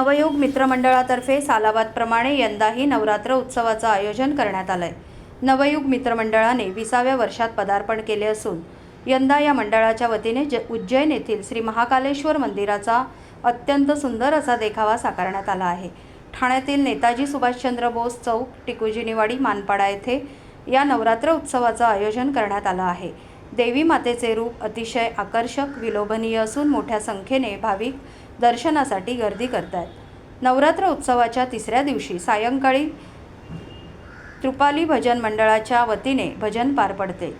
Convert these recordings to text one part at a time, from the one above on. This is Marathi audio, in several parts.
नवयुग मित्रमंडळातर्फे सालाबादप्रमाणे यंदाही नवरात्र उत्सवाचं आयोजन करण्यात आलंय. नवयुग मित्रमंडळाने विसाव्या वर्षात पदार्पण केले असून यंदा या मंडळाच्या वतीने ज उज्जैन येथील श्री महाकालेश्वर मंदिराचा अत्यंत सुंदर असा देखावा साकारण्यात आला आहे. ठाण्यातील नेताजी सुभाषचंद्र बोस चौक टिकुजिनीवाडी मानपाडा येथे या नवरात्र उत्सवाचं आयोजन करण्यात आलं आहे. देवी मातेचे रूप अतिशय आकर्षक विलोभनीय असून मोठ्या संख्येने भाविक दर्शनासाठी गर्दी करतात नवरात्र उत्सवाच्या तिसऱ्या दिवशी सायंकाळी त्रुपाली भजन मंडळाच्या वतीने भजन पार पडते.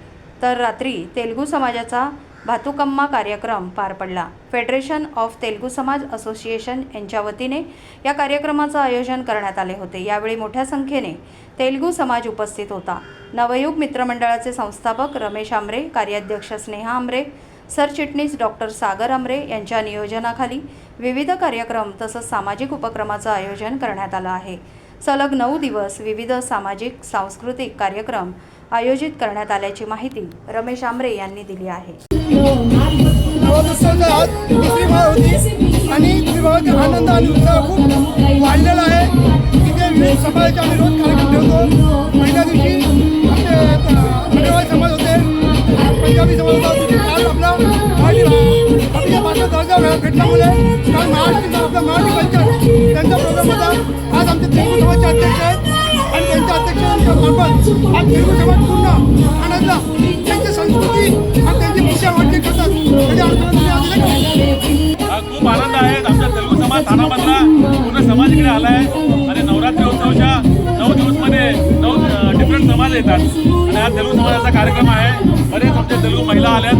तर रात्री तेलगू समाजाचा भातुकम्मा कार्यक्रम पार पडला. फेडरेशन ऑफ तेलगू समाज असोसिएशन यांच्या वतीने या कार्यक्रमाचं आयोजन करण्यात आले होते. यावेळी मोठ्या संख्येने तेलगू समाज उपस्थित होता. नवयुग मित्रमंडळाचे संस्थापक रमेश आमरे कार्याध्यक्ष स्नेहा आमरे सरचिटणीस डॉक्टर सागर आमरे यांच्या नियोजनाखाली विविध कार्यक्रम तसंच सामाजिक उपक्रमाचं आयोजन करण्यात आलं आहे. सलग नऊ दिवस विविध सामाजिक सांस्कृतिक कार्यक्रम आयोजित करण्यात आल्याची माहिती रमेश आमरे यांनी दिली आहे. आणि आनंद आणि उत्साह खूप वाढलेला आहे. तिथे विविध समाजाचे आम्ही रोज कार्यक्रम ठेवतो. पहिल्या दिवशी आमचे समाज होते. पंजाबी समाज होता. आपलं मराठी आपल्या भाषा दर्जा मिळा- भेटल्यामुळे काल महाराष्ट्र आपला मराठी कल्चर त्यांचा प्रोग्राम होता आज आमचे तेलगू समाजचे अध्यक्ष आहेत आणि त्यांच्या अध्यक्षांच्या आज तेलगू समाज पूर्ण आनंदला त्यांची संस्कृती आणि त्यांची भाषा वाटणी करतात म्हणजे खूप आनंद आहे. आमचा तेलुगू समाज ठाणामधला पूर्ण समाज इकडे आला आहे आणि नवरात्री उत्सवाच्या नऊ दिवसमध्ये नऊ डिफरंट समाज येतात. आणि हा तेलुगू समाजाचा कार्यक्रम आहे. बरेच आमच्या तेलुगू महिला आल्यात.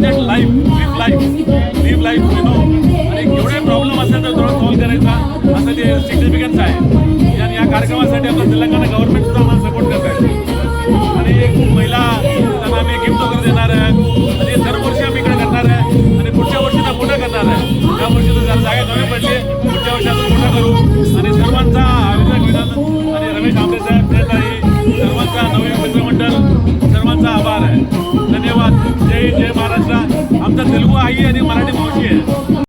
Bathukamma life live life live life you know आणि एवढे प्रॉब्लेम असेल तर थोडं सॉल्व्ह करायचा. असं ते सिग्निफिकन्स आहे. आणि या कार्यक्रमासाठी आपलं तेलंगणा गव्हर्नमेंट सुद्धा आम्हाला सपोर्ट करत आहे. आणि एक महिला त्यांना आम्ही गिफ्ट वगैरे देणार आहे. आणि दरवर्षी आम्ही इकडे करणार आहे. आणि पुढच्या वर्षी तर मोठं करणार आहे. या वर्षी तर जरा जागा कमी पडले. पुढच्या वर्षी आपण मोठं करू. आणि सर्वांचा आयोजक विधान आणि रमेश आंबे साहेब आई जय महाराष्ट्र. आमचा तेलुगू आई आणि मराठी मावशी आहे.